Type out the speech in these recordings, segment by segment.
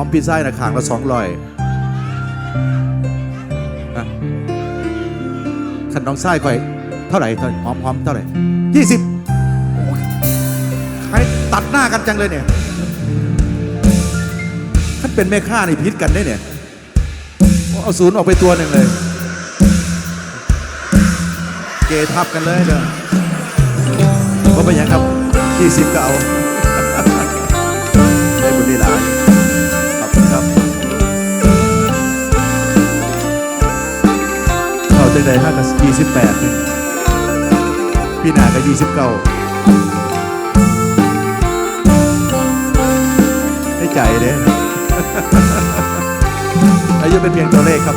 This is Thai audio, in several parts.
อมพี่ไส้นะขางละสองร้อยขันน้องไส้ก่อยเท่าไหร่ท่าหอมหอมเท่าไหร่ยี่สิบใครตัดหน้ากันจังเลยเนี่ยท่านเป็นแม่ค้านี่พิษกันได้เนี่ย เอาศูนย์ออกไปตัวหนึ่งเลย เกทับกันเลยเด้อว่าเป็นยังครับยี่สิบก็เอา เข้ใจได้ห้ากับยี่สิบแปดพี่นาก็ยี่สิบเก้าให้ใจเด้อายุเป็นเพียงตัวเลขครับ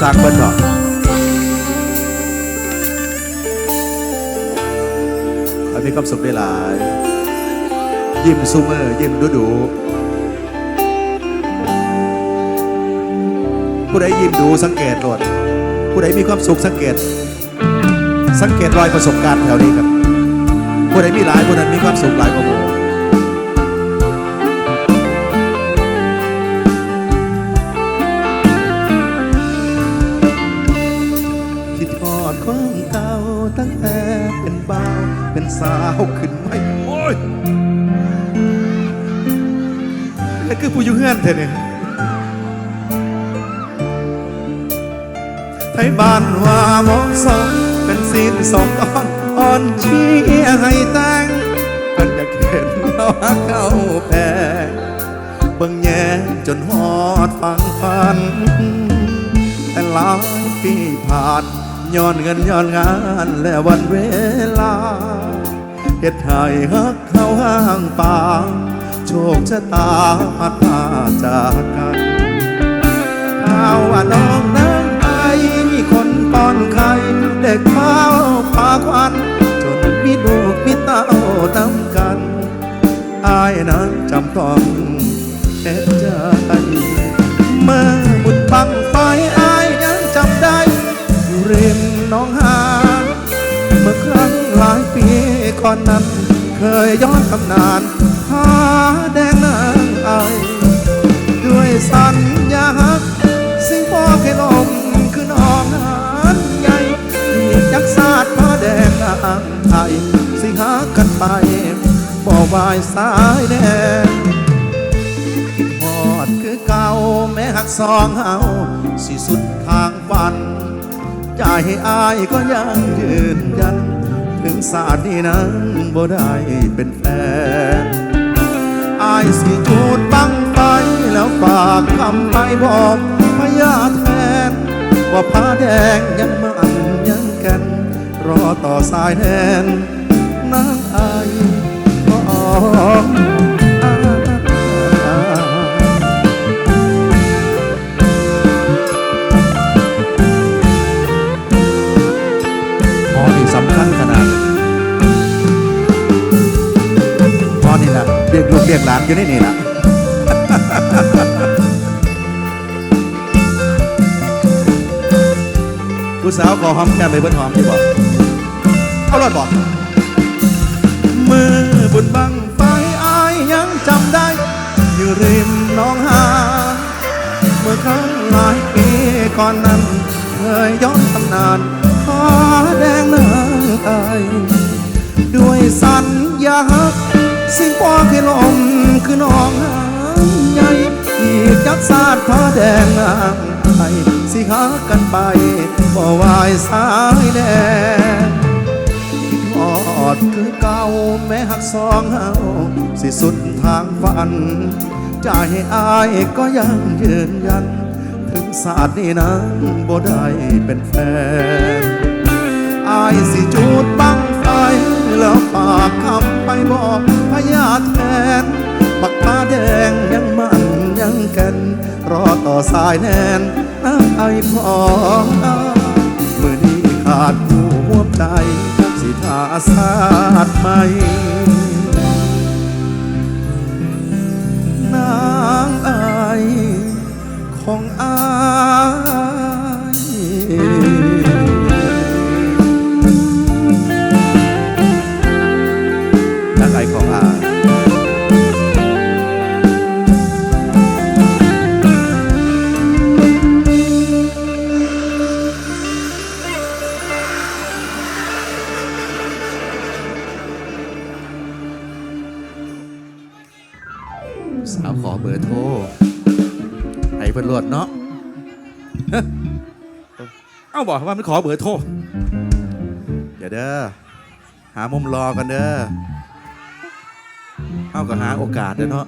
สร้างเบิ้ลหรอกอันนี้ความสุขได้หลาย ยิ้มซูเมอร์ยิ้มดูดูผู้ใดยิ้มดูสังเกตโลด ผู้ใดมีความสุขสังเกต สังเกตรอยประสบการณ์แถวนี้ครับ ผู้ใดมีหลายผู้นั้นมีความสุขหลายกว่าหมู่คิดทอดของเก่าตั้งแต่เป็นบ่าวเป็นสาวขึ้นไม่โอ้ยนี่คือผู้อยู่เฮือนเธอเนี่ย ไทยบ้านว่าหมองสองเป็นสินสองตอนอ่อนเชียให้แต่งกันอยากเห็นเราเข้าแพงเบิ่งแย่จนหอดฟังฟัน แต่หลายปีผ่านย้อนเงินย้อนงานและวันเวลาเหตุให้ฮักเข้าห้างป่าโชคชะตาพัดพาจากกันข่าวว่าน้องนั้ ป้อนไข่เด็กเฝ้าพาควันจนมีลูกมีเต้านำกันอายนั้นจำต้องเอ็ดใจเมื่อบุญบังไฟอายยังจำได้อยู่ริมหน้องหานเมื่อครั้งหลายปีก่อนนั้น เคยย้อนตำนานหาแดงนางไอายด้วยสัญญา สาดมาแดงนางไอายสิหากันไปบ่วายสายแดงคิดฮอดคือเก่าแม้หักสองเฮาสิสุดทางฝันใจอายก็ยังยืนยัน ถึงศาสตร์นี้นั้นบ่ได้เป็นแฟนอายสิจูดบังไปแล้วฝากคำไปบอกพญาแทนว่าผ้าแดงยังม รอต่อสายแทนนางอายก็ออกอาพอนี่สำคัญขนาดพอนี่แหละเรียกลูกเรียกหลานอยู่ในนี่แหละผู้สาวขอหอมแก้มไปเบิ้นหอมที่บอการอดบอกมือบุญบังไฟอายยังจำได้ อยู่ริมน้องหา เมื่อครั้งหลายปีก่อนนั้น เคยย้อนตำนานขอแดงนางไอายด้วยสัญญาฮักสิ่งปอคือลมคือน้องหางใหญ่อีกจักสาดผ้าแดงนางไอายสิหากันไปบ่วายสายแดง อดคือเก่าแม้หักสองเฮาสิสุดทางฝันใจอายก็ยังยืนยัน ถึงศาสตร์นี้นั้นบ่ได้เป็นแฟนอายสิจูดบังไฟแล้วฝากคำไปบอกพญาแทนบักผ้าแดงยังมันยังกันรอต่อสายแนนน้ำไอของอายมือนี้ขาดผู้หัวใจ สิทาศาสตร์ใหม่ เพิ่นรวดเนาะเอ้าบอกว่ามันขอเบอร์โทรเดี๋ยวเด้อหามุมรอกันเด้อเอาก็หาโอกาสเด้อเนาะ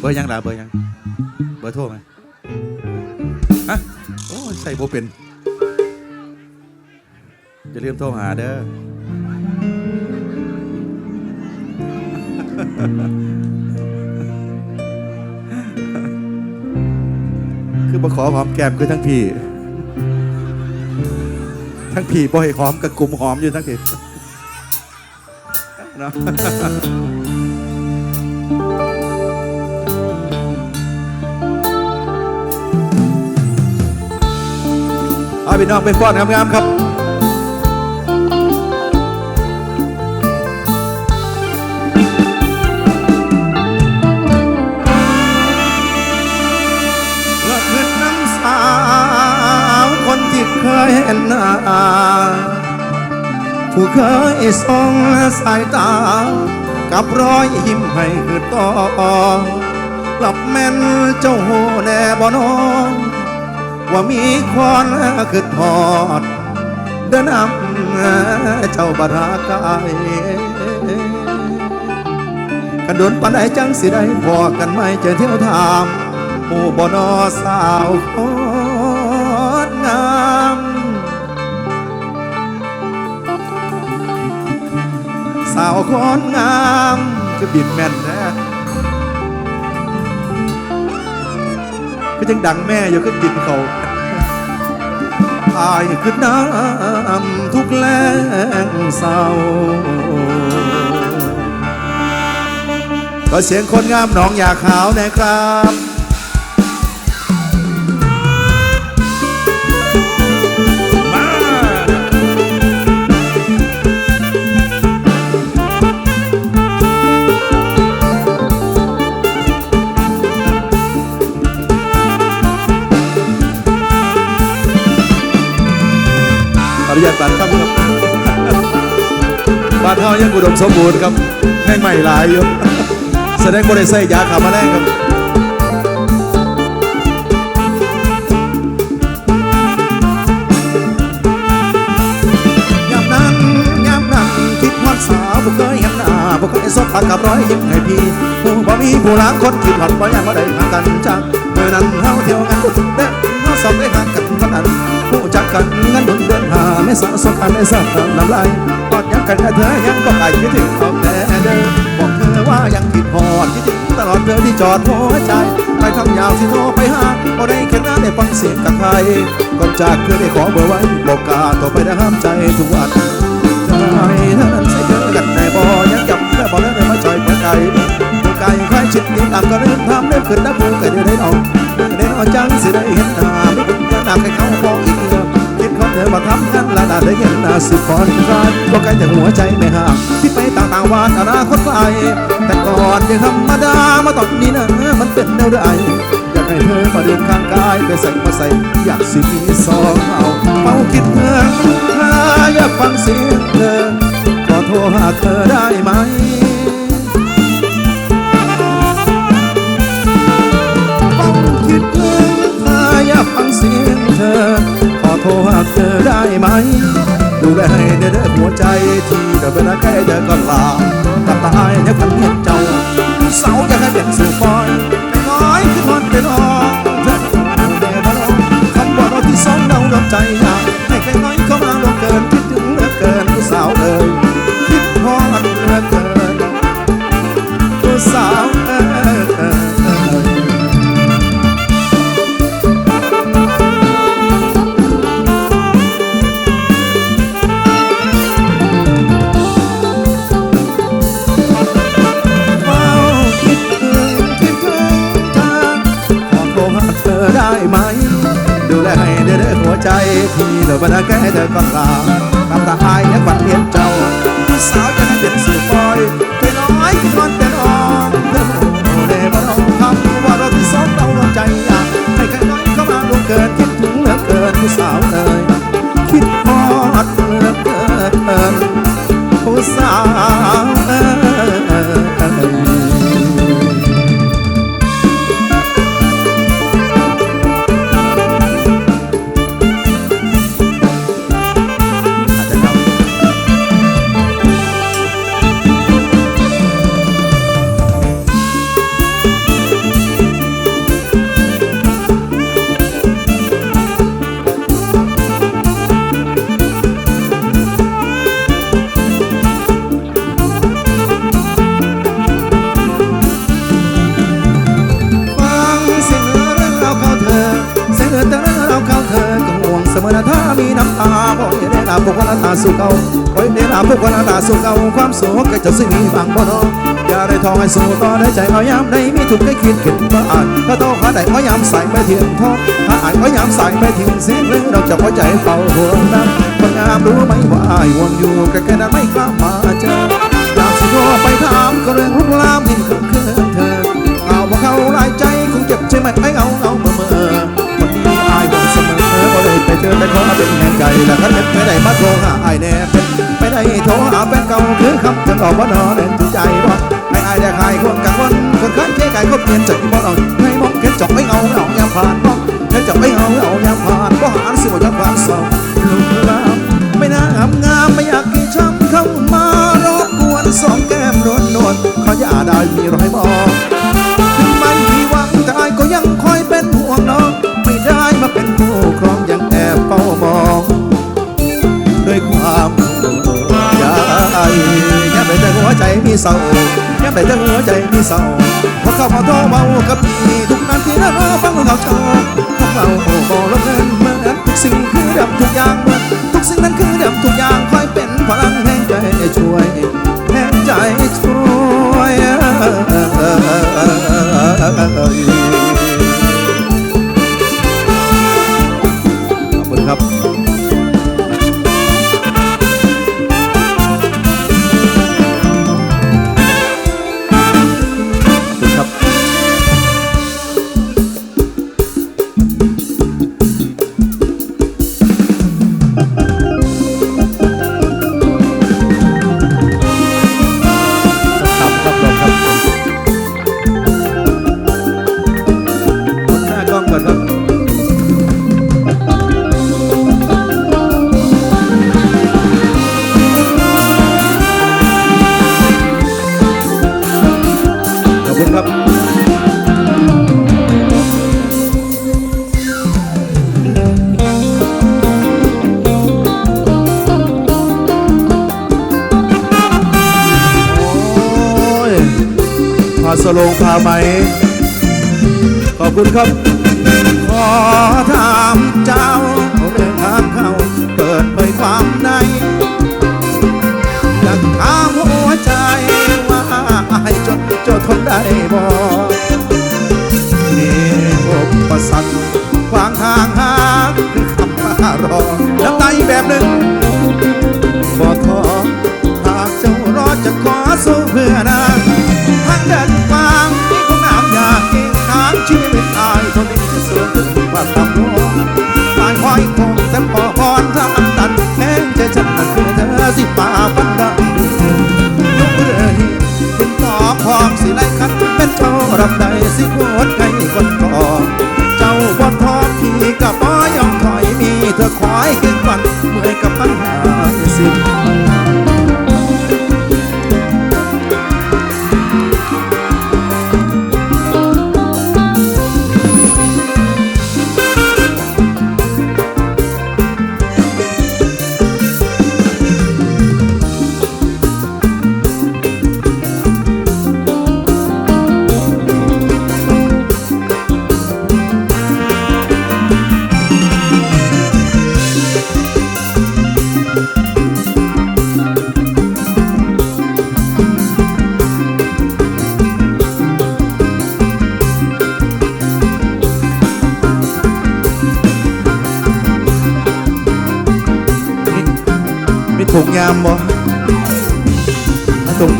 เบอร์ยังล่ะเบอร์ยังเบอร์โทรไหมฮะโอ้ใส่โบเป็นจะเริ่มโทรหาเด้อ คือมาขอหอมแก้มคือทั้งพี่ ทั้งพี่บ่ให้หอมกับกลุ่มหอมอยู่ทั้งทีเนาะเอาพี่น้องไปฟ้อนงามๆครับ เคยเห็นหน้า ผู้เคยส่งสายตา กับรอยยิ้มให้คือต่อหลับแม่นเจ้าโหแน่บ่นอว่ามีควันคือทอด เดินนำเจ้าบารากายกันโดนปันไดจังสิได้พอกันไม่เจอเที่ยวถามหมู่บ่นอสาวโคตร งามสาวคนงามคือบินแม่นนะก็ยังดังแม่อยู่ก็บินเขาอายคือน้ำทุกแรงเศร้าก็เสียงคนงามหนองอยากขาวนะครับ นุญาตตัดครับครับบ้านเฮายังอุดมสมบูรณ์ครับแม่งใหม่หลายอยู่แสดงบริใส่ยาขามาแรงครับยามนั้นยามนั้นคิดฮอดสาวบ่เคยเห็นหน้าบ่เคยสบปากกับร้อยยิ้มให้พี่ผู้บ่มีผู้ล้างคนคิดฮอดบ่ยังบ่ได้ห่างกันจากเมื่อนั้นเฮาเที่ยวกันเด้ สอบได้ห่างกันเท่านั้นผู้จักกันงั้นเดือนเดือนหาไม่สะสมกันได้สักน้ำลายกอดยังกันเธอยังบ่ไกลคิดถึงเอาแต่เด้อบอกเธอว่ายังคิดฮอดคิดถึงตลอดเธอที่จอดหัวใจไปทางยาวสิโทรไปหาบ่ได้แค่นั้นได้ฟังเสียงกับใครก่อนจากเธอได้ขอเบอร์ไว้บอกกาโทรไปได้ห้ามใจทุกวันใจนั้นใส่เจอกันในบ่อยังจำได้บ่แล้วได้มาจอยไปไกล กลใครชิดนี้ตามก็เริ่มทำเริ่มขึ้นนับผู้ไกลได้ออกได้ออกจังสิได้เห็นหน้าไม่เป็นกันหนักให้เขาบอกอีกเดือคิดเขาเธอมาทำกันละนาได้เห็นหน้าสิผ่อนคลายก็ไกลแต่หัวใจไม่ห่างที่ไปต่างๆวานอนาคตไกลแต่ก่อนยังธรรมดามาตอนนี้นะมันเป็นแนวใดอยากให้เธอมาเดินข้างกายไปใส่มาใส่อยากสิมีสองเอาเฝ้าคิดเธอถ้าอยากฟังเสียงเธอขอโทรหาเธอได้ไหม ยบฟังเสียงเธอ ขอโทรหาเธอได้ไหม ดูแลให้เด้อหัวใจที่เดินไปนะแค่เดินก็ลาตาตายเนี่ยพันเห็นเจ้าเสาจะให้เป็นสื่อฟอยไปน้อยคือทอนไปนออยเธอเดี๋ยวมาคำว่าเราที่สองเราดับใจ ก็ลาตามตาอายยังฝันเพียนเจ้าสาวจะได้เด็กสื่อปอยไปน้อยคิดมันเป็นออกเธอโอเดบ่น้องทำว่าเราที่สองเราลงใจอยากให้ใครน้อยเข้ามาลงเกินคิดถึงเหลือเกินผู้สาวเอ่ยคิดพอดเหลือเกินผู้สาว สุขเก่าบ่อย่าได้ลาพวกคนตาสุขเอาความสุขก็จะสิมีบางบ่นาะอย่าได้ทองให้สู่ต่อได้ใจเขายามใดมีทุกข์ได้คิดเข็นมาอ่านถ้าโตขาได้เขายามใส่ไปเทียนทองถ้าอ่านเขายามใส่ไปเทียนเสียงหรือเราจะหัวใจเฝ้าห่วงนั้นคนงามรู้ไหมว่าอายห่วงอยู่แค่แค่นั้นไม่กล้ามาเจออยากสิโทรไปถามก็เรื่องรุกลา คือคำจะตอบว่านอนเล่นถูกใจบอกให้อายได้ใครคนกังวลคนข้างเจ๊ไก่ก็เปลี่ยนใจบอกเอาให้มองแค่จอกไม่เอาเอายามผ่านบอกแค่จอกไม่เอาเอายามผ่านก็หาสิว่าจะความเศร้าลุกลามไม่น่างามงามไม่อยากกี่ช้ำเข้ามารบกวนสองแก้มนวลนวลขออย่าได้มีรอยมองถึงมันที่หวังแต่ก็ยังคอยเป็นห่วงน้องไม่ได้มาเป็นคู่ครองยังแอบเฝ้ามองด้วยความใย ไม่แต่หัวใจมีเศร้ายังไม่แต่หัวใจมีเศร้าเพราะเข้ามาโทรเบากับพี่ทุกนาทีนะฟังเขาเจ้าพวกเราบอกลงเงินเหมือนทุกสิ่งคือดับทุกอย่างเหมือนทุกสิ่งนั้นคือดับทุกอย่างคอยเป็นพลังแห่งใจช่วยแห่งใจช่วยขอบคุณครับาสโลงพาไหม ขอบคุณครับ ขอถามเจ้าเรื่องทางเขาเปิดเผยความในอยากถามหัวใจว่าให้จนจะทนได้บ่มีอุปสรรคขวางทางหาคือคำว่ารอน้ำตาอีกแบบหนึ่งบ่ท้อหากเจ้ารอจะขอสู้เพื่อนา ว่าต่ำลงตายห้อยคงแต่พอ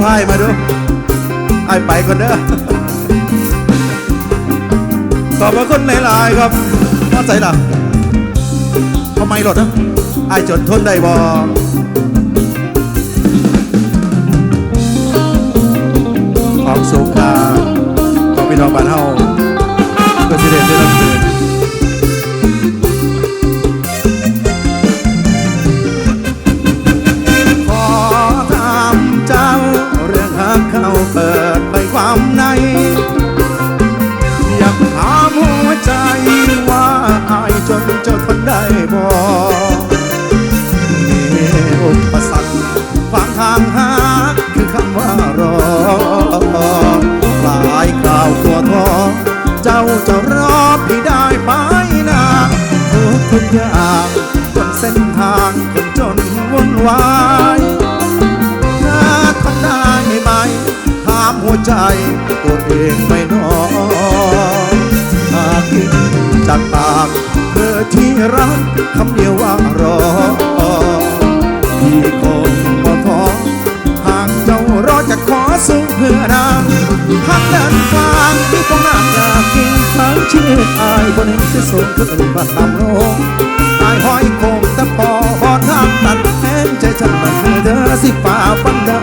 เอายมาดูไอ้ไปก่อนเด้อขอบพระคุณหลายๆครับว่าใจล่ะทำไมหลดนะไอ้จนทนได้บ่ของสุขาของพี่น้องบ้านเฮา ทอเจ้าจะรอพี่ได้ไหมนะทุกทุกอย่างบนเส้นทางคนจนวุ่นวายเธอทำได้ไหมถามหัวใจตัวเองไม่นอนหากกินจากปากเธอที่รักคำเดียวว่ารอพี่คงบ่ท้อหากเจ้ารอจะขอสู้ เพื่อนางหากเดินทางที่คงน่าอยากกินทั้งชีวิตอายบนเห็นที่สูงขึ้นมาตามโลกอายห้อยโคงแต่พอบอดทางตัดแห้งใจฉันมันคือเธอสิฝ่าฟันได้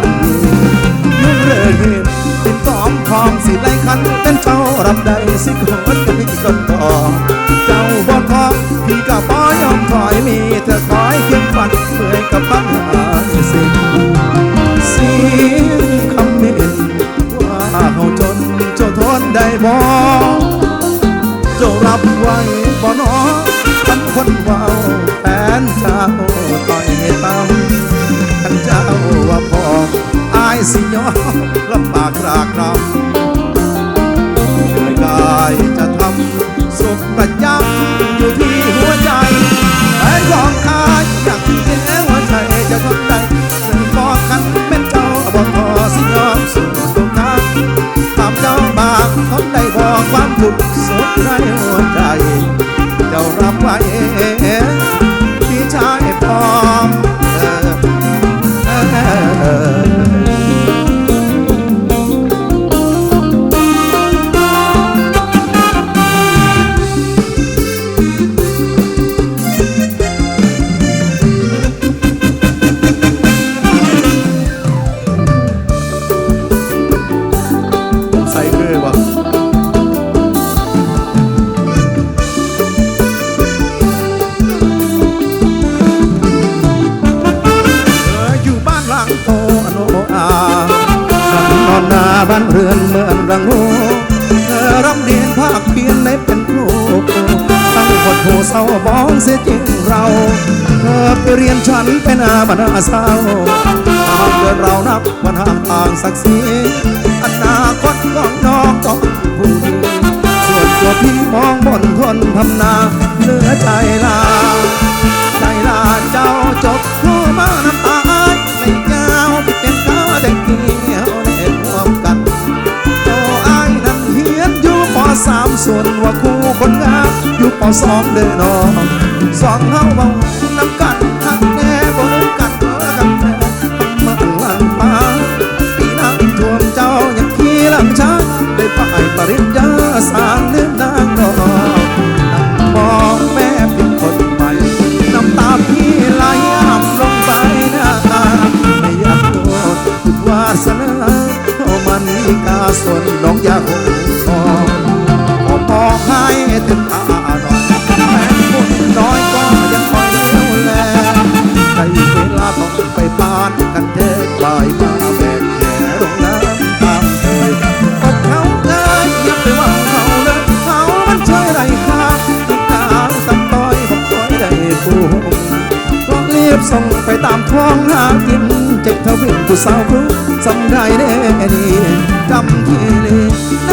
ยุ่งเรื่องเหตุติดต่อมทองสิไลคันเป็นเจ้ารับได้สิขอจะไม่กี่คนต่อเจ้าบอทองพี่กับป้อยอมถอยมีเธอ บ่เจ้ารับไว้บ่นอฉันคนเว้าแฟนเจ้าต่อยให้ตำท่านเจ้าว่าพออายสิยอมลำบากรากรำ ทุกข์สุขในหัวใจเจ้ารับไว้ เศร้าบ้องเสียจริงเราเธอไปเรียนฉันเป็นอาบรรดาเศร้าทางเดินเรานับวันห่างต่างศักดิ์ศรีอนาคตของน้องต้องผู้ดีส่วนตัวพี่มองบนทนทำนาเหลือใจลาใจลาเจ้าจบผู้มานามอยู่ปสองเดินนองสองเฮาเบาน้ำกันหักแน่บ่ลืมกันเออกันแน่ทำมันหลังปาปีน้ำท่วมเจ้ายังขี่ลำช้าได้ป้ายปริญญาสางเรื่องนางดอกนั่งมองแม่เป็นคนใหม่น้ำตาพี่ไหลอ่ำลงไปหน้าตาไม่อยากโทษทุกวาสนาเอามันมีกาส่วนน้องยากคงทองขอบอกให้ถึงตา ส่งไปตามท้องหากินเจ็บทวิ่งผู้สาวครูสำได้แน่ดีจำทีลีเน่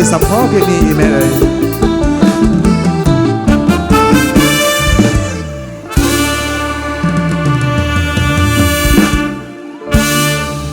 สิสัมพ่อเพียงนี้อีเมลเลย